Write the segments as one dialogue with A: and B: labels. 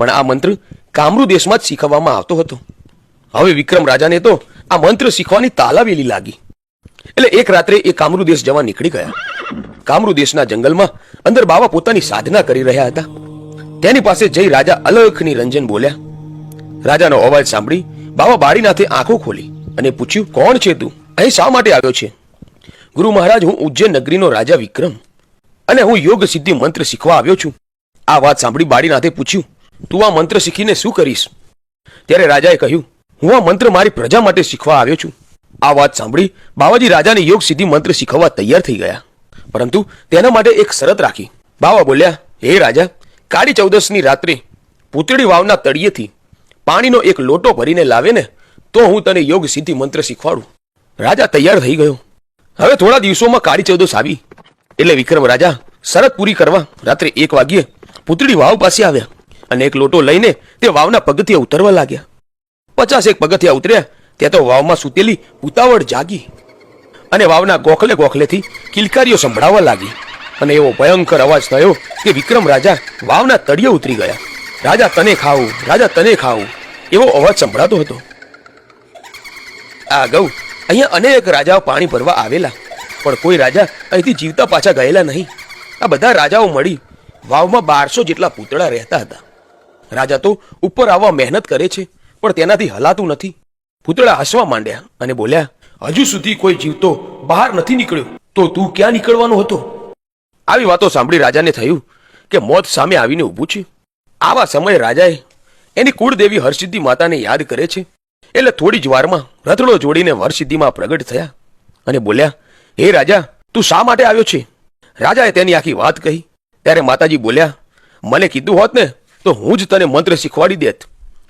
A: પણ આ મંત્ર કામરૂ દેશમાં જ શીખવવામાં આવતો હતો. હવે વિક્રમ રાજાને તો આ મંત્ર શીખવાની તાલાવેલી લાગી. એટલે એક રાત્રે એ કામરૂ દેશ જવા નીકળી ગયા. કામરૂ દેશના જંગલમાં અંદર બાવા પોતાની સાધના કરી રહ્યા હતા. તેની પાસે જઈ રાજા અલખની રંજન બોલ્યા, રાજાનો અવાજ સાંભળી, બાવા બાળીનાથે આંખો ખોલી અને પૂછ્યું, કોણ છે તું? અહીં શા માટે આવ્યો છે? ગુરુ મહારાજ, હું ઉજ્જૈન નગરીનો રાજા વિક્રમ અને હું યોગ સિદ્ધિ મંત્ર શીખવા આવ્યો છું. આ વાત સાંભળી બાળીનાથે પૂછ્યું તું આ મંત્ર શીખીને શું કરીશ? ત્યારે રાજાએ કહ્યું, હું આ મંત્ર મારી પ્રજા માટે શીખવા આવ્યો છું. આ વાત સાંભળી બાવાજી રાજાને યોગ સિદ્ધિ મંત્ર શીખવવા તૈયાર થઈ ગયા. પરંતુ તેના માટે એક શરત રાખી. બાવા બોલ્યા, હે રાજા, કાળી ચૌદસની રાત્રે પૂતળી વાવના તળિયેથી પાણીનો એક લોટો ભરીને લાવે ને તો હું તને યોગ સિદ્ધિ મંત્ર શીખવાડું. રાજા તૈયાર થઈ ગયો. હવે થોડા દિવસોમાં કાળી ચૌદસ આવી. એટલે વિક્રમ રાજા શરત પૂરી કરવા રાત્રે એક વાગ્યે પૂતળી વાવ પાસે આવ્યા. અને એક લોટો લઈને તે વાવના પગથિયા ઉતરવા લાગ્યા. પચાસ એક પગથિયા ઉતર્યા, ત્યાં તો વાવમાં સૂતેલી ઉતાવળ જાગી અને વાવના ગોખલે ગોખલેથી કિલકારીઓ સંભળાવવા લાગી. અને એવો ભયંકર અવાજ થયો કે વિક્રમ રાજા વાવના તળિયે ઉતરી ગયા. રાજા, તને ખાવું, રાજા, તને ખાવું, એવો અવાજ સંભળાતો હતો. આ ગૌ, અહીંયા અનેક રાજાઓ પાણી ભરવા આવેલા, પણ કોઈ રાજા અહીંથી જીવતા પાછા ગયેલા નહીં. આ બધા રાજાઓ મળી વાવમાં બારસો જેટલા પૂતળા રહેતા હતા. રાજા તો ઉપર આવવા મહેનત કરે છે, પણ તેનાથી હલાતું નથી. પૂતળા હસવા માંડ્યા અને બોલ્યા, હજુ સુધી કોઈ જીવતો બહાર નથી નીકળ્યો, તો તું ક્યાં નીકળવાનો હતો? આવી વાતો સાંભળી રાજાને થયું કે મોત સામે આવીને ઊભું છે. આવા સમયે રાજાએ એની કુળદેવી હરસિદ્ધિ માતાને યાદ કરે છે. એટલે થોડી જ વારમાં રથડો જોડીને હરસિદ્ધિમાં પ્રગટ થયા અને બોલ્યા, હે રાજા, તું શા માટે આવ્યો છે? રાજાએ તેની આખી વાત કહી. ત્યારે માતાજી બોલ્યા, મને કીધું હોત ને તો હું જ તને મંત્ર શીખવાડી દેત.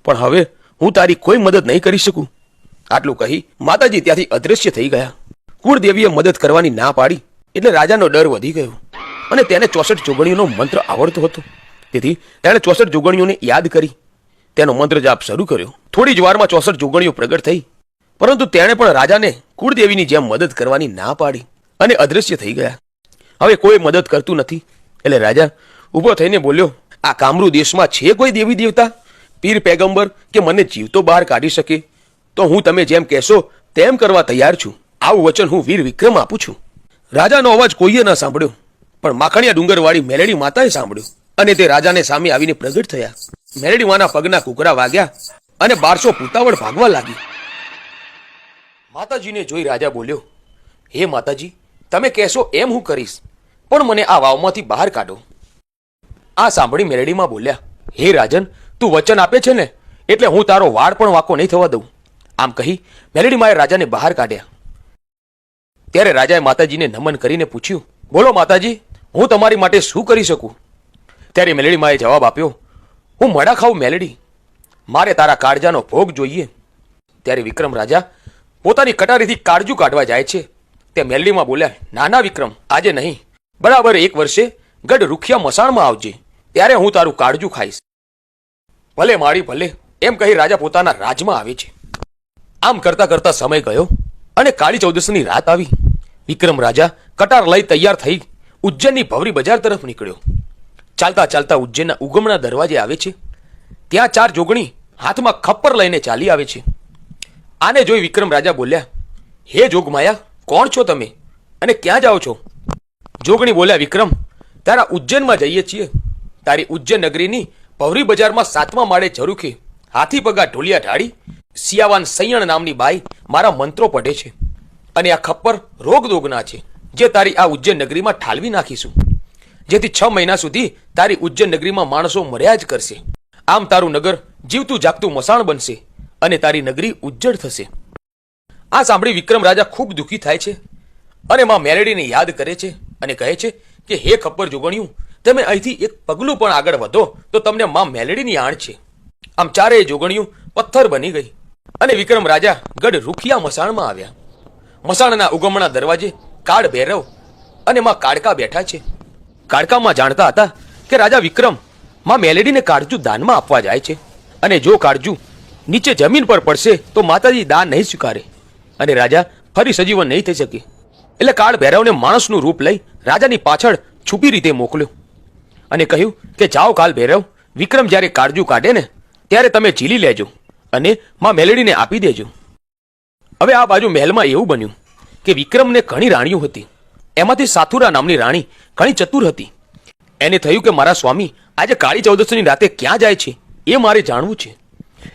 A: પણ હવે હું તારી કોઈ મદદ નહીં કરી શકું. આટલું કહી માતાજી ત્યાંથી અદૃશ્ય થઈ ગયા. કુળદેવીએ મદદ કરવાની ના પાડી એટલે રાજાનો ડર વધી ગયો. અને તેને ચોસઠ જોગણીઓનો મંત્ર આવડતો હતો. તેથી તેણે ચોસઠ જોગણીઓને યાદ કરી. તેનો મંત્ર જાપ શરૂ કર્યો. થોડી જ વારમાં ચોસઠ જોગણીઓ પ્રગટ થઈ. પરંતુ તેણે પણ રાજાને કુળદેવીની જેમ મદદ કરવાની ના પાડી અને અદૃશ્ય થઈ ગયા. હવે કોઈ મદદ કરતું નથી. એટલે રાજા ઊભો થઈને બોલ્યો આ કામરૂ દેશમાં છે કોઈ દેવી દેવતા? પીર પેગંબર કે મને જીવતો બહાર કાઢી શકે? તો હું તમે જેમ કહેશો તેમ કરવા તૈયાર છું. આવું વચન હું વીર વિક્રમ આપું છું. રાજાનો અવાજ કોઈએ ન સાંભળ્યો, પણ માખણિયા ડુંગરવાળી મેલેડી માતાએ સાંભળ્યું અને તે રાજાને સામે આવીને પ્રગટ થયા. મેલેડી માના પગના કુકરા વાગ્યા અને બારસો પૂતાવળ ભાગવા લાગી. માતાજીને જોઈ રાજા બોલ્યો, હે માતાજી, તમે કહેશો એમ હું કરીશ, પણ મને આ વાવમાંથી બહાર કાઢો. આ સાંભળી મેરડીમાં બોલ્યા, હે રાજન, તું વચન આપે છે ને? એટલે હું તારો વાળ પણ વાંકો નહીં થવા દઉં. આમ કહી મેલેડીમાએ રાજાને બહાર કાઢ્યા. ત્યારે રાજાએ માતાજીને નમન કરીને પૂછ્યું, બોલો માતાજી, હું તમારી માટે શું કરી શકું? ત્યારે મેલડીમાએ જવાબ આપ્યો, હું મડા ખાઉં, મેલડી. મારે તારા કાળજાનો ભોગ જોઈએ. ત્યારે વિક્રમ રાજા, પોતાની કટારીથી કાળજું કાઢવા જાય છે. તે મેલડીમાં બોલ્યા, નાના વિક્રમ, આજે નહીં. બરાબર એક વર્ષે ગઢ રૂખિયા મસાણમાં આવજે. ત્યારે હું તારું કાળજું ખાઈશ. ભલે મારી ભલે, એમ કહી રાજા પોતાના રાજમાં આવે છે. આમ કરતા કરતા સમય ગયો અને કાળી ચૌદસની રાત આવી. વિક્રમ રાજા કટાર લઈ તૈયાર થઈ ઉજ્જૈનની ભવરી બજાર તરફ નીકળ્યો. ચાલતા ચાલતા ઉજ્જૈનના ઉગમના દરવાજે આવે છે. ત્યાં ચાર જોગણી હાથમાં ખપ્પર લઈને ચાલી આવે છે. આને જોઈ વિક્રમ રાજા બોલ્યા, હે જોગમાયા, કોણ છો તમે? અને ક્યાં જાઓ છો? જોગણી બોલ્યા, વિક્રમ, તારા ઉજ્જૈનમાં જઈએ છીએ. તારી ઉજ્જૈન નગરીની ભવરી બજારમાં સાતમા માળે ઝરૂખે હાથી પગા ઢોલિયા ઢાળી સિયાવાન સૈયણ નામની બાઈ મારા મંત્રો પઢે છે અને આ ખપ્પર રોગદોગના છે, જે તારી આ ઉજ્જૈન નગરીમાં ઠાલવી નાખીશું. જેથી છ મહિના સુધી તારી ઉજ્જૈન નગરીમાં માણસો મર્યા જ કરશે. આમ તારું નગર જીવતું જાગતું મસાણ બનશે અને તારી નગરી ઉજ્જડ થશે. આ સાંભળી વિક્રમ રાજા ખૂબ દુઃખી થાય છે અને માં મેલેડીને યાદ કરે છે અને કહે છે કે, હે ખપ્પર જોગણ્યું તમે અહીંથી એક પગલું પણ આગળ વધો, તો તમને માં મેલેડીની આણ છે. આમ ચારેય જોગણિયું પથ્થર બની ગઈ અને વિક્રમ રાજા ગઢ રૂખિયા મસાણમાં આવ્યા. મસાણના ઉગમણા દરવાજે કાળ ભૈરવ અને માં કાળકા બેઠા છે. કાળકામાં જાણતા હતા કે રાજા વિક્રમમાં મેલેડીને કાળજુ દાનમાં આપવા જાય છે અને જો કાળજુ નીચે જમીન પર પડશે, તો માતાજી દાન નહીં સ્વીકારે અને રાજા ફરી સજીવન નહીં થઈ શકે. એટલે કાળ ભૈરવને માણસનું રૂપ લઈ રાજાની પાછળ છુપી રીતે મોકલ્યો. અને કહ્યું કે જાઓ કાલ ભૈરવ, વિક્રમ જ્યારે કાળજુ કાઢે ને, ત્યારે તમે ઝીલી લેજો અને માં મેલેડીને આપી દેજો. હવે આ બાજુ મહેલમાં એવું બન્યું કે વિક્રમને ઘણી રાણીઓ હતી. એમાંથી સાથુરા નામની રાણી ઘણી ચતુર હતી. એને થયું કે મારા સ્વામી, આજે કાળી ચૌદસની રાતે ક્યાં જાય છે? એ મારે જાણવું છે.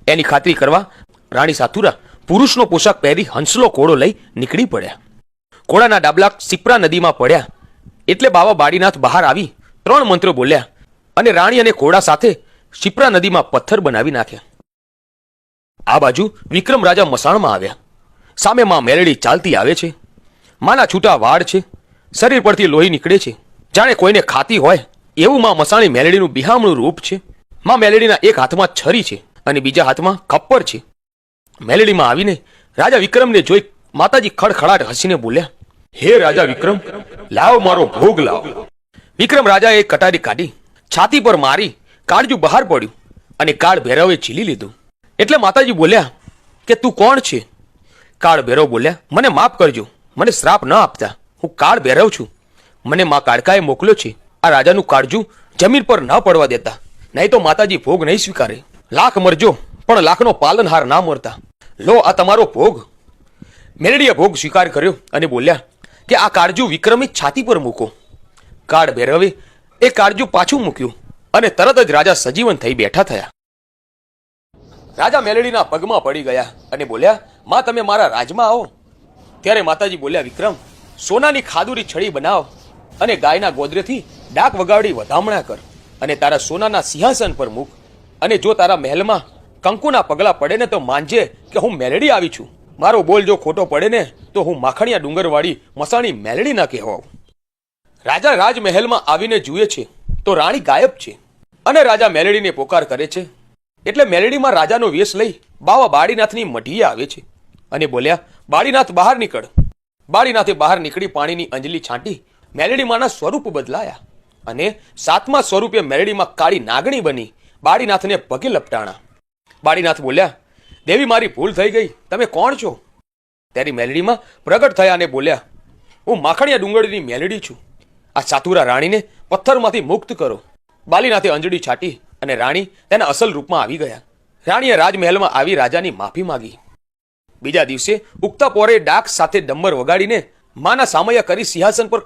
A: એની ખાતરી કરવા રાણી સાથુરા પુરુષનો પોશાક પહેરી હંસલો ઘોડો લઈ નીકળી પડ્યા. ઘોડાના ડાબલા સિપ્રા નદીમાં પડ્યા. એટલે બાબા બાડીનાથ બહાર આવી ત્રણ મંત્રો બોલ્યા અને રાણી અને ઘોડા સાથે શિપ્રા નદીમાં પથ્થર બનાવી નાખ્યા. આ બાજુ વિક્રમ રાજા મસાણમાં આવ્યા. સામે માં મેલડી ચાલતી આવે છે. માના છૂટા વાળ છે. શરીર પરથી લોહી નીકળે છે. જાણે કોઈને ખાતી હોય એવું માં મસાણી મેલડીનું બિહામણું રૂપ છે. માં મેલડીના એક હાથમાં છરી છે અને બીજા હાથમાં ખપ્પર છે. મેલડીમાં આવીને રાજા વિક્રમને જોઈ માતાજી ખડખડાટ હસીને બોલ્યા, હે રાજા વિક્રમ, લાવ મારો ભોગ લાવ. વિક્રમ રાજાએ કટારી કાઢી, છાતી પર મારી, કાળજું બહાર પડ્યું અને કાળ ભૈરવે છીલી લીધું. એટલે માતાજી બોલ્યા, કે તું કોણ છે? કાળ ભૈરવ બોલ્યા, મને માફ કરજો, મને શ્રાપ ન આપતા. હું કાળ ભૈરવ છું. મને મા કાળકાએ મોકલ્યો છે. આ રાજાનું કાળજું જમીન પર ન પડવા દેતા. નહીં તો માતાજી ભોગ નહીં સ્વીકારે. લાખ મરજો, પણ લાખનો પાલનહાર ના મરતા. લો, આ તમારો ભોગ. મેળડીએ ભોગ સ્વીકાર કર્યો અને બોલ્યા, કે આ કાળજું વિક્રમી છાતી પર મૂકો. કાળ ભેરવી એ કાળજું પાછું મૂક્યું અને તરત જ રાજા સજીવન થઈ બેઠા થયા. રાજા મેલડીના પગમાં પડી ગયા અને બોલ્યા, માં, તમે મારા રાજમાં આવો. ત્યારે માતાજી બોલ્યા, વિક્રમ, સોનાની ખાદુરી છડી બનાવ અને ગાયના ગોદરેથી ડાક વગાડી વધામણા કર અને તારા સોનાના સિંહાસન પર મૂક અને જો તારા મહેલમાં કંકુના પગલા પડે ને તો માનજે કે હું મેલડી આવી છું. મારો બોલ જો ખોટો પડે ને તો હું માખણિયા ડુંગરવાળી મસાણી મેલડી ના કહેવાઉં. રાજા રાજમહેલમાં આવીને જુએ છે તો રાણી ગાયબ છે અને રાજા મેલડીને પોકાર કરે છે. એટલે મેલડીમાં રાજાનો વેશ લઈ બાવા બાળીનાથની મઢીએ આવે છે અને બોલ્યા, બાળીનાથ, બહાર નીકળ. બાળીનાથે બહાર નીકળી પાણીની અંજલી છાંટી મેલડીમાંના સ્વરૂપ બદલાયા અને સાતમા સ્વરૂપે મેલડીમાં કાળી નાગણી બની બાળીનાથને પગે લપટાણા. બાળીનાથ બોલ્યા, દેવી, મારી ભૂલ થઈ ગઈ. તમે કોણ છો? ત્યારે મેલડીમાં પ્રગટ થયા અને બોલ્યા, હું માખણિયા ડુંગળીની મેલડી છું. આ સાતુરા રાણીને પથ્થરમાંથી મુક્ત કરો. બાલીનાથે અંજડી છાટી અને રાણી તેના અસલ રૂપમાં આવી ગયા. રાણીએ રાજમહેલમાં આવી રાજાની માફી માંગી. બીજા દિવસે ઉગતા પોરે ડાક સાથે ડમ્બર વગાડીને માના સામયા કરી સિંહાસન પર